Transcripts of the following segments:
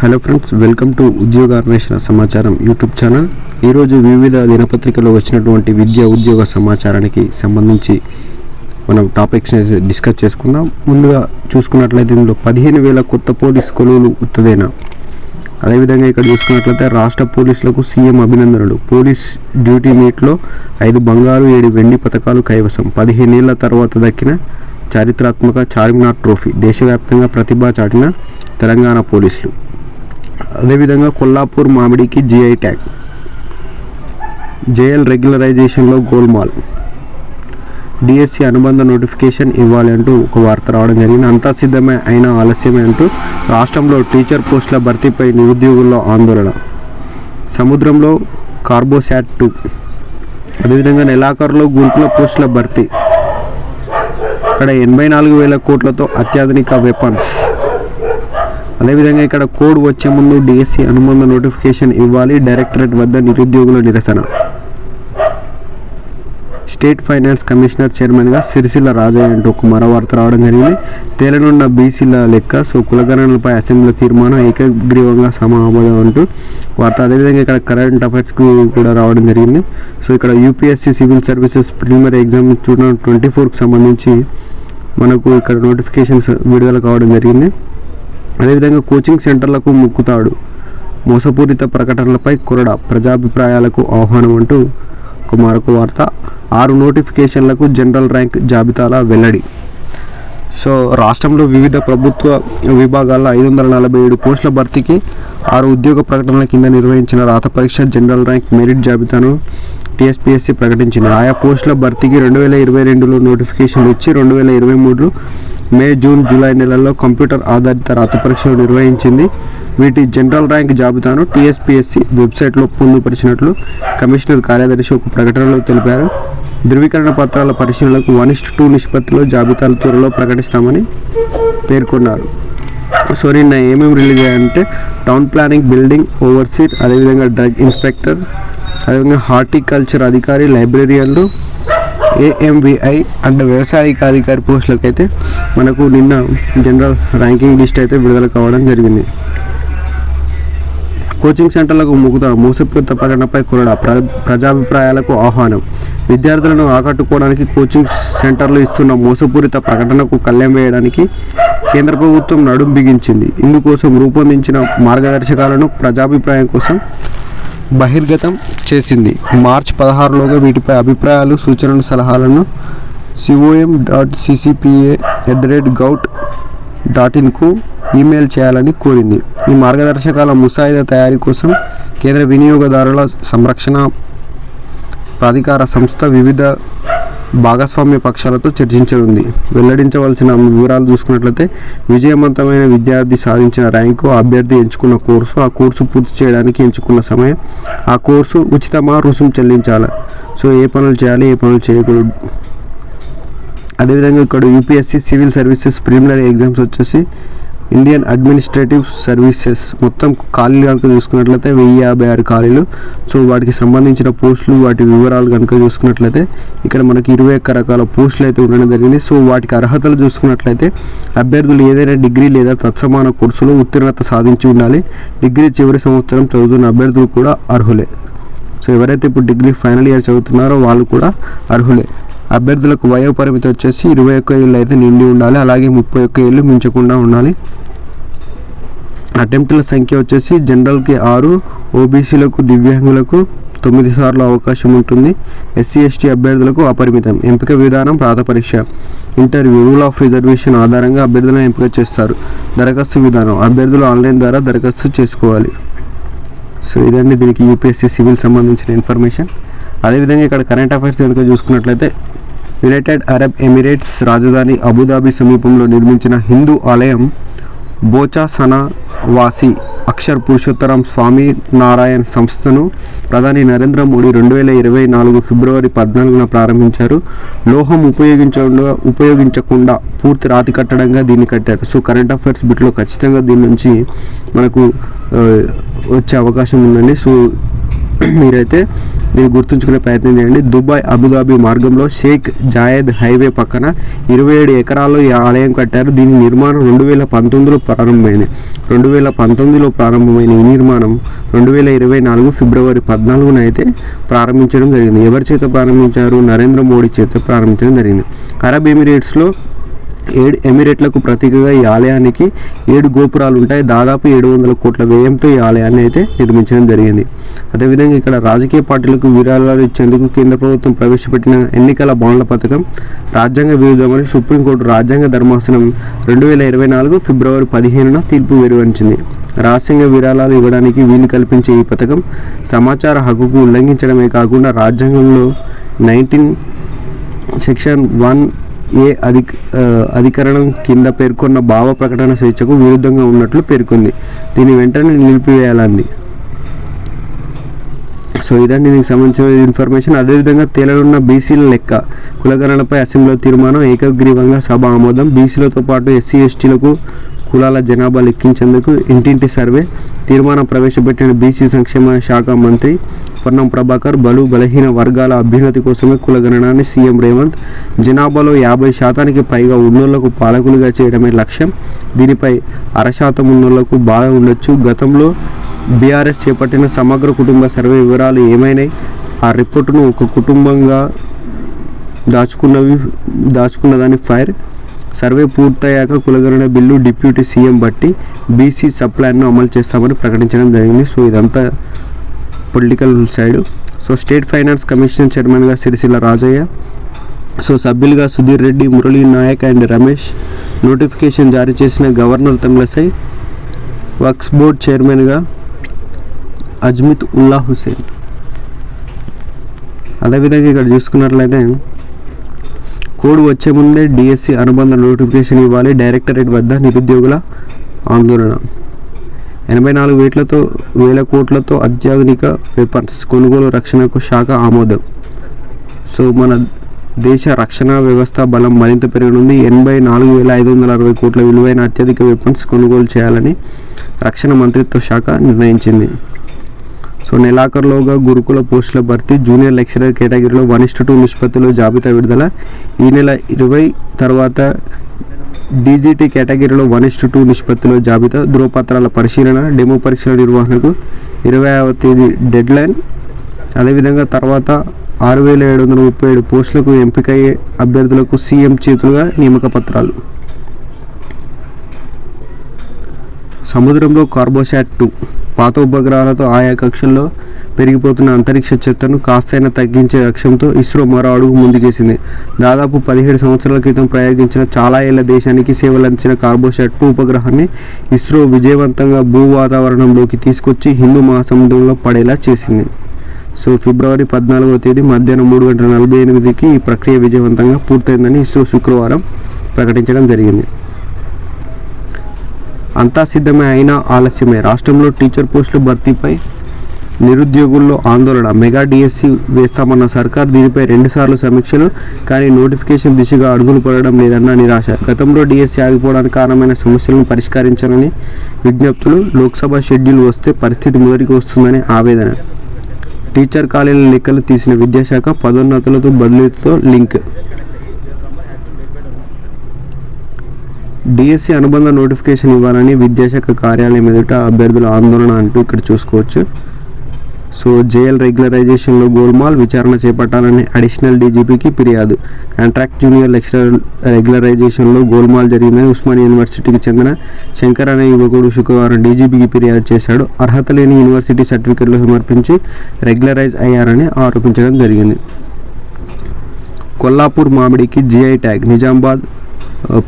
Hello friends welcome to ఉద్యోగ అన్వేషణ సమాచారం యూట్యూబ్ ఛానల్. ఈరోజు వివిధ దినపత్రికలో వచ్చినటువంటి విద్య ఉద్యోగ సమాచారానికి సంబంధించి మనం టాపిక్స్ డిస్కస్ చేసుకుందాం. ముందుగా చూసుకున్నట్లయితే ఇందులో పదిహేను వేల కొత్త పోలీస్ కొలువులు ఉత్తదేనా? అదేవిధంగా ఇక్కడ చూసుకున్నట్లయితే రాష్ట్ర పోలీసులకు సీఎం అభినందనలు. పోలీస్ డ్యూటీ మీట్లో ఐదు బంగారు ఏడు వెండి పథకాలు కైవసం. పదిహేనేళ్ళ తర్వాత దక్కిన చారిత్రాత్మక చార్మినార్ ట్రోఫీ దేశవ్యాప్తంగా ప్రతిభ చాటిన తెలంగాణ పోలీసులు. అదేవిధంగా కొల్లాపూర్ మామిడికి జిఐ ట్యాగ్ జేఎల్ రెగ్యులరైజేషన్లో గోల్మాల్ డిఎస్సి అనుబంధ నోటిఫికేషన్ ఇవ్వాలి అంటూ ఒక వార్త రావడం జరిగింది. అంతా సిద్ధమే అయినా ఆలస్యమే అంటూ రాష్ట్రంలో టీచర్ పోస్టుల భర్తీపై నిరుద్యోగుల్లో ఆందోళన. సముద్రంలో కార్బోశాట్ టూ అదేవిధంగా నెలాఖరులో గురుకుల పోస్టుల భర్తీ. ఇక్కడ ఎనభై నాలుగు వేల కోట్లతో అత్యాధునిక వెపన్స్ అదేవిధంగా ఇక్కడ కోడ్ వచ్చే ముందు డిఎస్సి అనుబంధ నోటిఫికేషన్ ఇవ్వాలి డైరెక్టరేట్ వద్ద నిరుద్యోగుల నిరసన. స్టేట్ ఫైనాన్స్ కమిషనర్ చైర్మన్గా సిరిసిల్ల రాజయ్య అంటూ ఒక మరో వార్త రావడం జరిగింది. తేలనున్న బీసీల లెక్క సో కులగణనలపై అసెంబ్లీ తీర్మానం ఏకగ్రీవంగా సమామోదం అంటూ వార్త. అదేవిధంగా ఇక్కడ కరెంట్ అఫైర్స్కు కూడా రావడం జరిగింది. సో ఇక్కడ UPSC civil services preliminary exam two thousand twenty ఫోర్కి సంబంధించి మనకు ఇక్కడ నోటిఫికేషన్స్ విడుదల కావడం జరిగింది. అదేవిధంగా కోచింగ్ సెంటర్లకు ముక్కుతాడు. మోసపూరిత ప్రకటనలపై కొరడ ప్రజాభిప్రాయాలకు ఆహ్వానం అంటూ ఒక మరొక వార్త. ఆరు నోటిఫికేషన్లకు జనరల్ ర్యాంక్ జాబితాల వెల్లడి. సో రాష్ట్రంలో వివిధ ప్రభుత్వ విభాగాల్లో ఐదు వందల నలభై ఏడు పోస్టుల భర్తీకి ఆరు ఉద్యోగ ప్రకటనల కింద నిర్వహించిన రాత పరీక్ష జనరల్ ర్యాంక్ మెరిట్ జాబితాను టీఎస్పీఎస్సీ ప్రకటించింది. ఆయా పోస్టుల భర్తీకి రెండు వేల ఇరవై రెండులో నోటిఫికేషన్లు ఇచ్చి రెండు వేల ఇరవై మూడులో మే జూన్ జూలై నెలల్లో కంప్యూటర్ ఆధారిత రాత పరీక్షలు నిర్వహించింది. వీటి జనరల్ ర్యాంక్ జాబితాను టీఎస్పీఎస్సీ వెబ్సైట్లో పొందుపరిచినట్లు కమిషనర్ కార్యదర్శి ఒక ప్రకటనలో తెలిపారు. ధృవీకరణ పత్రాల పరిశీలనకు వన్ ఇస్ట్ టూ నిష్పత్తిలో జాబితాలు త్వరలో ప్రకటిస్తామని పేర్కొన్నారు. సో నిన్న ఏమేమి రిలీజ్ అయ్యాయంటే టౌన్ ప్లానింగ్ బిల్డింగ్ ఓవర్సీర్ అదేవిధంగా డ్రగ్ ఇన్స్పెక్టర్ అదేవిధంగా హార్టికల్చర్ అధికారి లైబ్రరీయన్లు ఏఎంవిఐ అండ్ వ్యవసాయ అధికారి పోస్టులకు అయితే మనకు నిన్న జనరల్ ర్యాంకింగ్ లిస్ట్ అయితే విడుదల కావడం జరిగింది. కోచింగ్ సెంటర్లకు ముగ్గుత మోసపూరిత ప్రకటనపై కొరడ ప్ర ప్రజాభిప్రాయాలకు ఆహ్వానం. విద్యార్థులను ఆకట్టుకోవడానికి కోచింగ్ సెంటర్లు ఇస్తున్న మోసపూరిత ప్రకటనకు కళ్ళెం వేయడానికి కేంద్ర ప్రభుత్వం నడుం బిగించింది. ఇందుకోసం రూపొందించిన మార్గదర్శకాలను ప్రజాభిప్రాయం కోసం బహిర్గతం చేసింది. మార్చ్ పదహారులోగా వీటిపై అభిప్రాయాలు సూచనలు సలహాలను COM dot CCPA at the rate gov dot ఇన్కు email చేయాలని కోరింది. ఈ మార్గదర్శకాల ముసాయిదా తయారీ కోసం కేంద్ర వినియోగదారుల సంరక్షణ ప్రాధికార సంస్థ వివిధ భాగస్వామ్య పక్షాలతో చర్చించనుంది. వెల్లడించవలసిన వివరాలు చూసుకున్నట్లయితే విజయవంతమైన విద్యార్థి సాధించిన ర్యాంకు అభ్యర్థి ఎంచుకున్న కోర్సు ఆ కోర్సు పూర్తి చేయడానికి ఎంచుకున్న సమయం ఆ కోర్సు ఉచితమా రుసుము చెల్లించాలి? సో ఏ పనులు చేయాలి ఏ పనులు చేయకూడదు. అదేవిధంగా ఇక్కడ UPSC civil services preliminary exams వచ్చేసి ఇండియన్ అడ్మినిస్ట్రేటివ్ సర్వీసెస్ మొత్తం ఖాళీలు కనుక చూసుకున్నట్లయితే వెయ్యి యాభై ఆరు ఖాళీలు. సో వాటికి సంబంధించిన పోస్టులు వాటి వివరాలు కనుక చూసుకున్నట్లయితే ఇక్కడ మనకి ఇరవై ఒక్క రకాల పోస్టులు అయితే ఉండడం జరిగింది. సో వాటికి అర్హతలు చూసుకున్నట్లయితే అభ్యర్థులు ఏదైనా డిగ్రీ లేదా తత్సమాన కోర్సులో ఉత్తీర్ణత సాధించి ఉండాలి. డిగ్రీ చివరి సంవత్సరం చదువుతున్న అభ్యర్థులు కూడా అర్హులే. సో ఎవరైతే ఇప్పుడు డిగ్రీ ఫైనల్ ఇయర్ చదువుతున్నారో వాళ్ళు కూడా అర్హులే. అభ్యర్థులకు వయో పరిమితి వచ్చేసి ఇరవై ఒక్క ఏళ్ళు అయితే నిండి ఉండాలి అలాగే ముప్పై ఒక్క ఏళ్ళు మించకుండా ఉండాలి. అటెంప్ట్ల సంఖ్య వచ్చేసి జనరల్కి ఆరు ఓబీసీలకు దివ్యాంగులకు తొమ్మిది సార్లు అవకాశం ఉంటుంది. ఎస్సీ ఎస్టీ అభ్యర్థులకు అపరిమితం. ఎంపిక విధానం ప్రాత పరీక్ష. ఇంటర్వ్యూ రూల్ ఆఫ్ రిజర్వేషన్ ఆధారంగా అభ్యర్థులను ఎంపిక చేస్తారు. దరఖాస్తు విధానం. అభ్యర్థులు ఆన్లైన్ ద్వారా దరఖాస్తు చేసుకోవాలి. సో ఇదండి దీనికి యూపీఎస్సీ సివిల్ సంబంధించిన ఇన్ఫర్మేషన్. అదేవిధంగా ఇక్కడ కరెంట్ అఫైర్స్ కనుక చూసుకున్నట్లయితే యునైటెడ్ అరబ్ ఎమిరేట్స్ రాజధాని అబుదాబి సమీపంలో నిర్మించిన హిందూ ఆలయం బోచా సనా వాసి అక్షర్ పురుషోత్తరం స్వామి నారాయణ్ సంస్థను ప్రధాని నరేంద్ర మోడీ రెండు వేల ఇరవై నాలుగు ఫిబ్రవరి పద్నాలుగున ప్రారంభించారు. లోహం ఉపయోగించకుండా ఉపయోగించకుండా పూర్తి రాతి కట్టడంగా దీన్ని కట్టారు. సో కరెంట్ అఫైర్స్ బిట్లో ఖచ్చితంగా దీని నుంచి మనకు వచ్చే అవకాశం ఉందండి. సో మీరైతే దీన్ని గుర్తుంచుకునే ప్రయత్నం చేయండి. దుబాయ్ అబుదాబి మార్గంలో షేక్ జాయద్ హైవే పక్కన ఇరవై ఏడు ఎకరాల్లో ఈ ఆలయం కట్టారు. దీని నిర్మాణం రెండు వేల పంతొమ్మిదిలో ప్రారంభమైంది. రెండు వేల పంతొమ్మిదిలో ప్రారంభమైన ఈ నిర్మాణం రెండు వేల ఇరవై నాలుగు ఫిబ్రవరి పద్నాలుగున అయితే ప్రారంభించడం జరిగింది. ఎవరి చేత ప్రారంభించారు? నరేంద్ర మోడీ చేత ప్రారంభించడం జరిగింది. అరబ్ ఎమిరేట్స్లో ఏడు ఎమిరేట్లకు ప్రతీకగా ఈ ఆలయానికి ఏడు గోపురాలు ఉంటాయి. దాదాపు ఏడు వందల కోట్ల వ్యయంతో ఈ ఆలయాన్ని అయితే నిర్మించడం జరిగింది. అదేవిధంగా ఇక్కడ రాజకీయ పార్టీలకు విరాళాలు ఇచ్చేందుకు కేంద్ర ప్రభుత్వం ప్రవేశపెట్టిన ఎన్నికల బాండ్ల పథకం రాజ్యాంగ విరుద్ధమని సుప్రీంకోర్టు రాజ్యాంగ ధర్మాసనం రెండు వేల ఇరవై నాలుగు ఫిబ్రవరి పదిహేనున తీర్పు వెలువరించింది. రహస్యంగా విరాళాలు ఇవ్వడానికి వీలు కల్పించే ఈ పథకం సమాచార హక్కుకు ఉల్లంఘించడమే కాకుండా రాజ్యాంగంలో నైన్టీన్ సెక్షన్ వన్ ఏ అధి అధికరణం కింద పేర్కొన్న భావ ప్రకటన స్వేచ్ఛకు విరుద్ధంగా ఉన్నట్లు పేర్కొంది. దీని వెంటనే నిలిపివేయాలంది. సో ఇదండి దీనికి సంబంధించిన ఇన్ఫర్మేషన్. అదేవిధంగా తేలనున్న బీసీల లెక్క కులగణనపై అసెంబ్లీలో తీర్మానం ఏకగ్రీవంగా సభ ఆమోదం. బీసీలతో పాటు ఎస్సీ ఎస్టీలకు కులాల జనాభా లెక్కించేందుకు ఇంటింటి సర్వే తీర్మానం ప్రవేశపెట్టిన బీసీ సంక్షేమ శాఖ మంత్రి పొన్నం ప్రభాకర్ బలు బలహీన వర్గాల అభ్యున్నతి కోసమే కులగణనాన్ని సీఎం రేవంత్ జనాభాలో యాభై శాతానికి పైగా ఉన్నోళ్ళకు పాలకులుగా చేయడమే లక్ష్యం. దీనిపై అర శాతం ఉన్నోళ్ళకు బాధ ఉండొచ్చు. గతంలో బీఆర్ఎస్ చేపట్టిన సమగ్ర కుటుంబ సర్వే వివరాలు ఏమైనాయి? ఆ రిపోర్టును ఒక కుటుంబంగా దాచుకున్నవి దాచుకున్నదాని ఫైర్ సర్వే పూర్తయ్యాక కులగరణ bill deputy CM Bhatti BC సప్లాన్ను అమలు చేస్తామని ప్రకటించడం జరిగింది. సో ఇదంతా political side. So state finance commission చైర్మన్గా సిరిసిల్ల రాజయ్య సో సభ్యులుగా సుధీర్ రెడ్డి మురళీ నాయక్ అండ్ రమేష్ నోటిఫికేషన్ జారీ చేసిన గవర్నర్ తమిళసై వక్స్ బోర్డ్ చైర్మన్గా అజ్మిత్ ఉల్లా హుసేన్ అదేవిధంగా ఇక్కడ చూసుకున్నట్లయితే కోడ్ వచ్చే ముందే డిఎస్సి అనుబంధ నోటిఫికేషన్ ఇవ్వాలి. డైరెక్టరేట్ వద్ద నిరుద్యోగుల ఆందోళన. ఎనభై నాలుగు వేట్లతో వేల కోట్లతో అత్యాధునిక వెపన్స్ కొనుగోలు రక్షణకు శాఖ ఆమోదం. సో మన దేశ రక్షణ వ్యవస్థ బలం మరింత పెరగనుంది. ఎనభై నాలుగు వేల ఐదు వందల అరవై కోట్ల విలువైన అత్యధిక వెపన్స్ కొనుగోలు చేయాలని రక్షణ మంత్రిత్వ శాఖ నిర్ణయించింది. సో నెలాఖరులోగా గురుకుల పోస్టుల భర్తీ జూనియర్ లెక్చరర్ కేటగిరీలో వన్ ఇస్టు టూ నిష్పత్తిలో జాబితా విడుదల. ఈ నెల ఇరవై తర్వాత డీజీటీ కేటగిరీలో వన్ ఇస్టు టూ నిష్పత్తిలో జాబితా. ధృవపత్రాల పరిశీలన డెమో పరీక్షల నిర్వహణకు ఇరవైవ తేదీ డెడ్ లైన్ అదేవిధంగా తర్వాత ఆరు వేల ఏడు వందల ముప్పై ఏడు పోస్టులకు ఎంపికయ్యే అభ్యర్థులకు సీఎం చేతులుగా నియామక పత్రాలు. సముద్రంలో కార్బోశాట్ టూ పాత ఉపగ్రహాలతో ఆయా కక్షల్లో పెరిగిపోతున్న అంతరిక్ష చెత్తను కాస్తైనా తగ్గించే లక్ష్యంతో ఇస్రో మరో అడుగు ముందుకేసింది. దాదాపు పదిహేడు సంవత్సరాల క్రితం ప్రయోగించిన చాలా ఏళ్ళ దేశానికి సేవలందించిన కార్బోశాట్ టూ ఉపగ్రహాన్ని ఇస్రో విజయవంతంగా భూ వాతావరణంలోకి తీసుకొచ్చి హిందూ మహాసముద్రంలో పడేలా చేసింది. సో ఫిబ్రవరి పద్నాలుగో తేదీ మధ్యాహ్నం మూడు గంటల నలభై ఎనిమిదికి ఈ ప్రక్రియ విజయవంతంగా పూర్తయిందని ఇస్రో శుక్రవారం ప్రకటించడం జరిగింది. అంతా సిద్ధమే అయినా ఆలస్యమే. రాష్ట్రంలో టీచర్ పోస్టుల భర్తీపై నిరుద్యోగుల్లో ఆందోళన. మెగా డిఎస్సి వేస్తామన్న సర్కార్ దీనిపై రెండుసార్లు సమీక్షలు కానీ నోటిఫికేషన్ దిశగా అడుగులు పడడం లేదన్న నిరాశ. గతంలో డిఎస్సి ఆగిపోవడానికి కారణమైన సమస్యలను పరిష్కరించాలని విజ్ఞప్తులు. లోక్సభ షెడ్యూల్ వస్తే పరిస్థితి మొదటికి వస్తుందని ఆవేదన. టీచర్ ఖాళీల లెక్కలు తీసిన విద్యాశాఖ పదోన్నతులతో బదిలీతో లింక్ డిఎస్సి అనుబంధ నోటిఫికేషన్ ఇవ్వాలని విద్యాశాఖ కార్యాలయం ఎదుట అభ్యర్థుల ఆందోళన అంటూ ఇక్కడ చూసుకోవచ్చు. సో జేఎల్ రెగ్యులరైజేషన్లో గోల్మాల్ విచారణ చేపట్టాలని అడిషనల్ డీజీపీకి ఫిర్యాదు. కాంట్రాక్ట్ జూనియర్ లెక్చరర్ రెగ్యులరైజేషన్లో గోల్మాల్ జరిగిందని ఉస్మానియా యూనివర్సిటీకి చెందిన శంకర్ అనే యువకుడు శుక్రవారం డీజీపీకి ఫిర్యాదు చేశాడు. అర్హత లేని యూనివర్సిటీ సర్టిఫికెట్లు సమర్పించి రెగ్యులరైజ్ అయ్యారని ఆరోపించడం జరిగింది. కొల్లాపూర్ మామిడికి జిఐ ట్యాగ్ నిజామాబాద్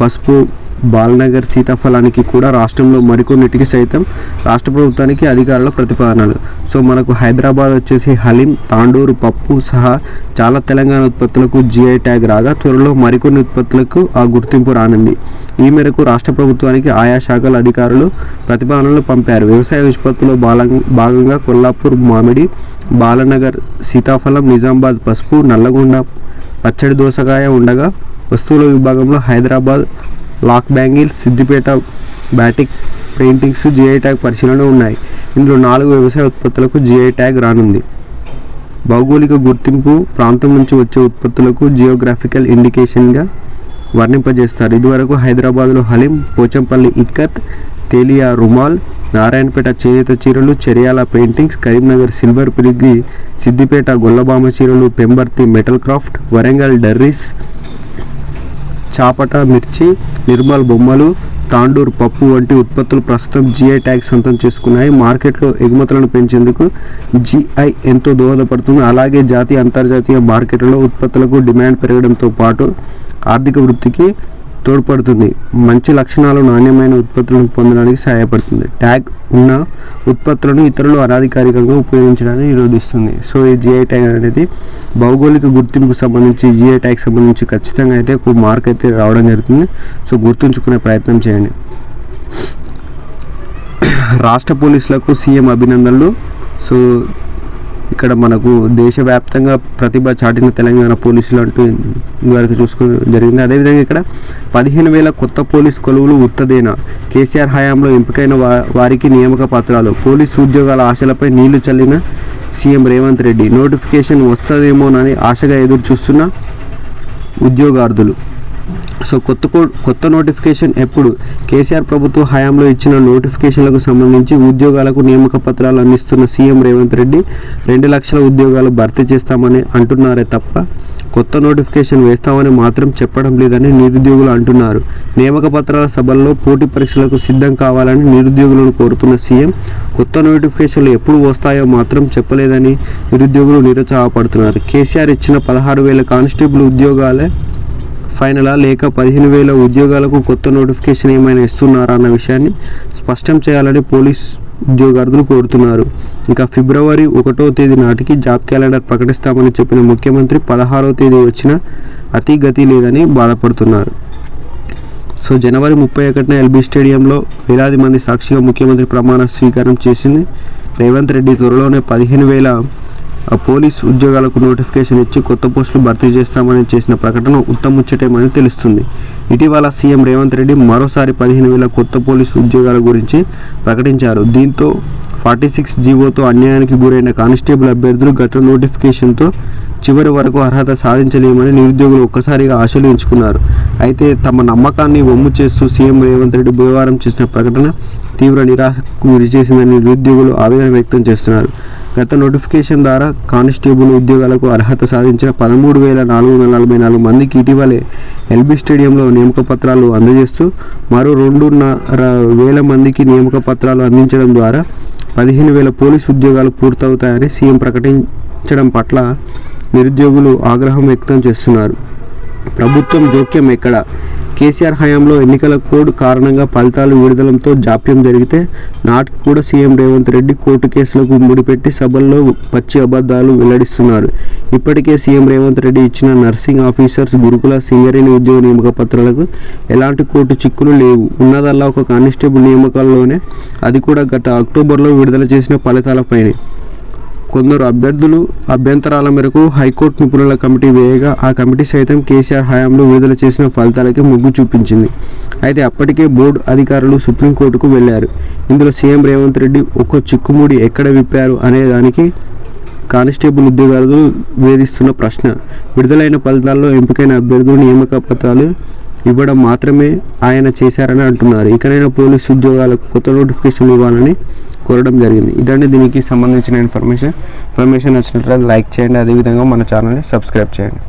పసుపు బాలనగర్ సీతాఫలానికి కూడా రాష్ట్రంలో మరికొన్నిటికి సైతం రాష్ట్ర ప్రభుత్వానికి అధికారుల ప్రతిపాదనలు. సో మనకు హైదరాబాద్ వచ్చేసి హలీం తాండూరు పప్పు సహా చాలా తెలంగాణ ఉత్పత్తులకు జిఐ ట్యాగ్ రాగా త్వరలో మరికొన్ని ఉత్పత్తులకు ఆ గుర్తింపు రానుంది. ఈ మేరకు రాష్ట్ర ప్రభుత్వానికి ఆయా శాఖల అధికారులు ప్రతిపాదనలు పంపారు. వ్యవసాయ ఉత్పత్తులో బాలం- భాగంగా కొల్లాపూర్ మామిడి బాలనగర్ సీతాఫలం నిజామాబాద్ పసుపు నల్లగొండ పచ్చడి దోసకాయ ఉండగా వస్తువుల విభాగంలో Hyderabad lac bangle Siddipet batik paintings GI tag పరిశీలనలో ఉన్నాయి. ఇందులో నాలుగు వ్యవసాయ ఉత్పత్తులకు జిఐ ట్యాగ్ రానుంది. భౌగోళిక గుర్తింపు ప్రాంతం నుంచి వచ్చే ఉత్పత్తులకు జియోగ్రాఫికల్ ఇండికేషన్గా వర్ణింపజేస్తారు. ఇదివరకు హైదరాబాద్లో హలీం పోచంపల్లి ఇక్కత్ తేలియా రుమాల్ నారాయణపేట చేనేత చీరలు Cheriyal paintings Karimnagar silver filigree Siddipet Gollabama చీరలు Pembarthi metal craft Warangal durries Chapata mirchi Nirmal బొమ్మలు తాండూరు పప్పు వంటి ఉత్పత్తులు ప్రస్తుతం జిఐ ట్యాగ్ సొంతం చేసుకున్నాయి. మార్కెట్లో ఎగుమతులను పెంచేందుకు జిఐ ఎంతో దోహదపడుతుంది. అలాగే జాతీయ అంతర్జాతీయ మార్కెట్లలో ఉత్పత్తులకు డిమాండ్ పెరగడంతో పాటు ఆర్థిక వృద్ధికి తోడ్పడుతుంది. మంచి లక్షణాలు నాణ్యమైన ఉత్పత్తులను పొందడానికి సహాయపడుతుంది. ట్యాగ్ ఉన్న ఉత్పత్తులను ఇతరులు అనాధికారికంగా ఉపయోగించడానికి నిరోధిస్తుంది. సో ఈ జిఐ ట్యాగ్ అనేది భౌగోళిక గుర్తింపుకు సంబంధించి జిఐ ట్యాగ్ సంబంధించి ఖచ్చితంగా అయితే ఒక మార్క్ అయితే రావడం జరుగుతుంది. సో గుర్తుంచుకునే ప్రయత్నం చేయండి. రాష్ట్ర పోలీసులకు సీఎం అభినందనలు. సో ఇక్కడ మనకు దేశవ్యాప్తంగా ప్రతిభ చాటిన తెలంగాణ పోలీసులు అంటూ వరకు చూసుకోవడం జరిగింది. అదేవిధంగా ఇక్కడ పదిహేను వేల కొత్త పోలీస్ కొలువులు ఉత్తదేనా. కేసీఆర్ హయాంలో ఎంపికైన వా వారికి నియామక పత్రాలు. పోలీసు ఉద్యోగాల ఆశలపై నీళ్ళు చల్లిన సీఎం రేవంత్ రెడ్డి. నోటిఫికేషన్ వస్తుందేమోనని ఆశగా ఎదురు చూస్తున్న ఉద్యోగార్థులు. సో కొత్త కొత్త నోటిఫికేషన్ ఎప్పుడు? కేసీఆర్ ప్రభుత్వ హయాంలో ఇచ్చిన నోటిఫికేషన్లకు సంబంధించి ఉద్యోగాలకు నియామక పత్రాలు అందిస్తున్న సీఎం రేవంత్ రెడ్డి రెండు లక్షల ఉద్యోగాలు భర్తీ చేస్తామని అంటున్నారే తప్ప కొత్త నోటిఫికేషన్ వేస్తామని మాత్రం చెప్పడం లేదని నిరుద్యోగులు అంటున్నారు. నియామక పత్రాల సభల్లో పోటీ పరీక్షలకు సిద్ధం కావాలని నిరుద్యోగులను కోరుతున్న సీఎం కొత్త నోటిఫికేషన్లు ఎప్పుడు వస్తాయో మాత్రం చెప్పలేదని నిరుద్యోగులు నిరుత్సాహపడుతున్నారు. కేసీఆర్ ఇచ్చిన పదహారు వేల కానిస్టేబుల్ ఉద్యోగాలే ఫైనలా లేక పదిహేను వేల ఉద్యోగాలకు కొత్త నోటిఫికేషన్ ఏమైనా ఇస్తున్నారా అన్న విషయాన్ని స్పష్టం చేయాలని పోలీస్ ఉద్యోగార్థులు కోరుతున్నారు. ఇంకా ఫిబ్రవరి ఒకటో తేదీ నాటికి జాబ్ క్యాలెండర్ ప్రకటిస్తామని చెప్పిన ముఖ్యమంత్రి పదహారో తేదీ వచ్చిన అతి గతి లేదని బాధపడుతున్నారు. సో జనవరి ముప్పై ఒకటిన ఎల్బీ స్టేడియంలో వేలాది మంది సాక్షిగా ముఖ్యమంత్రి ప్రమాణ స్వీకారం చేసింది. రేవంత్ రెడ్డి త్వరలోనే పదిహేను వేల పోలీస్ ఉద్యోగాలకు నోటిఫికేషన్ ఇచ్చి కొత్త పోస్టులు భర్తీ చేస్తామని చేసిన ప్రకటన ఉత్తముచ్చటేమని తెలుస్తుంది. ఇటీవల సీఎం రేవంత్ రెడ్డి మరోసారి పదిహేను వేల కొత్త పోలీసు ఉద్యోగాల గురించి ప్రకటించారు. దీంతో ఫార్టీ సిక్స్ జీవోతో అన్యాయానికి గురైన కానిస్టేబుల్ అభ్యర్థులు గత నోటిఫికేషన్తో చివరి వరకు అర్హత సాధించలేమని నిరుద్యోగులు ఒక్కసారిగా ఆశలు ఎంచుకున్నారు. అయితే తమ నమ్మకాన్ని వమ్ము చేస్తూ సీఎం రేవంత్ రెడ్డి బుధవారం చేసిన ప్రకటన తీవ్ర నిరాశకు గురిచేసిందని నిరుద్యోగులు ఆవేదన వ్యక్తం చేస్తున్నారు. గత నోటిఫికేషన్ ద్వారా కానిస్టేబుల్ ఉద్యోగాలకు అర్హత సాధించిన పదమూడు వేల నాలుగు వందల నలభై నాలుగు మందికి ఇటీవలే ఎల్బీ స్టేడియంలో నియామక పత్రాలు అందజేస్తూ మరో రెండున్నర వేల మందికి నియామక పత్రాలు అందించడం ద్వారా పదిహేను వేల పోలీసు ఉద్యోగాలు పూర్తవుతాయని సీఎం ప్రకటించడం పట్ల నిరుద్యోగులు ఆగ్రహం వ్యక్తం చేస్తున్నారు. ప్రభుత్వం జోక్యం ఎక్కడ? కేసీఆర్ హయాంలో ఎన్నికల కోడ్ కారణంగా ఫలితాలు విడుదలంతో జాప్యం జరిగితే నాటికి కూడా సీఎం రేవంత్ రెడ్డి కోర్టు కేసులకు ముడిపెట్టి సభల్లో పచ్చి అబద్ధాలు వెల్లడిస్తున్నారు. ఇప్పటికే సీఎం రేవంత్ రెడ్డి ఇచ్చిన నర్సింగ్ ఆఫీసర్స్ గురుకుల సింగరేణి ఉద్యోగ నియామక పత్రాలకు ఎలాంటి కోర్టు చిక్కులు లేవు. ఉన్నదల్లా ఒక కానిస్టేబుల్ నియామకాల్లోనే అది కూడా గత అక్టోబర్లో విడుదల చేసిన ఫలితాలపైనే. కొందరు అభ్యర్థులు అభ్యంతరాల మేరకు హైకోర్టు నిపుణుల కమిటీ వేయగా ఆ కమిటీ సైతం కేసీఆర్ హయాంలో విడుదల చేసిన ఫలితాలకి మొగ్గు చూపించింది. అయితే అప్పటికే బోర్డు అధికారులు సుప్రీంకోర్టుకు వెళ్ళారు ఇందులో సీఎం రేవంత్ రెడ్డి ఒక్క చిక్కుముడి ఎక్కడ విప్పారు అనేదానికి కానిస్టేబుల్ ఉద్యోగాలు వేధిస్తున్న ప్రశ్న. విడుదలైన ఫలితాల్లో ఎంపికైన అభ్యర్థులు నియామక పత్రాలు ఇవ్వడం మాత్రమే ఆయన చేశారని అంటున్నారు. ఇకనైనా పోలీసు ఉద్యోగాలకు కొత్త నోటిఫికేషన్ ఇవ్వాలని కోరడం జరిగింది. ఇదండి దీనికి సంబంధించిన ఇన్ఫర్మేషన్. ఇన్ఫర్మేషన్ నచ్చినట్లయితే లైక్ చేయండి. అదేవిధంగా మన ఛానల్ని సబ్స్క్రైబ్ చేయండి.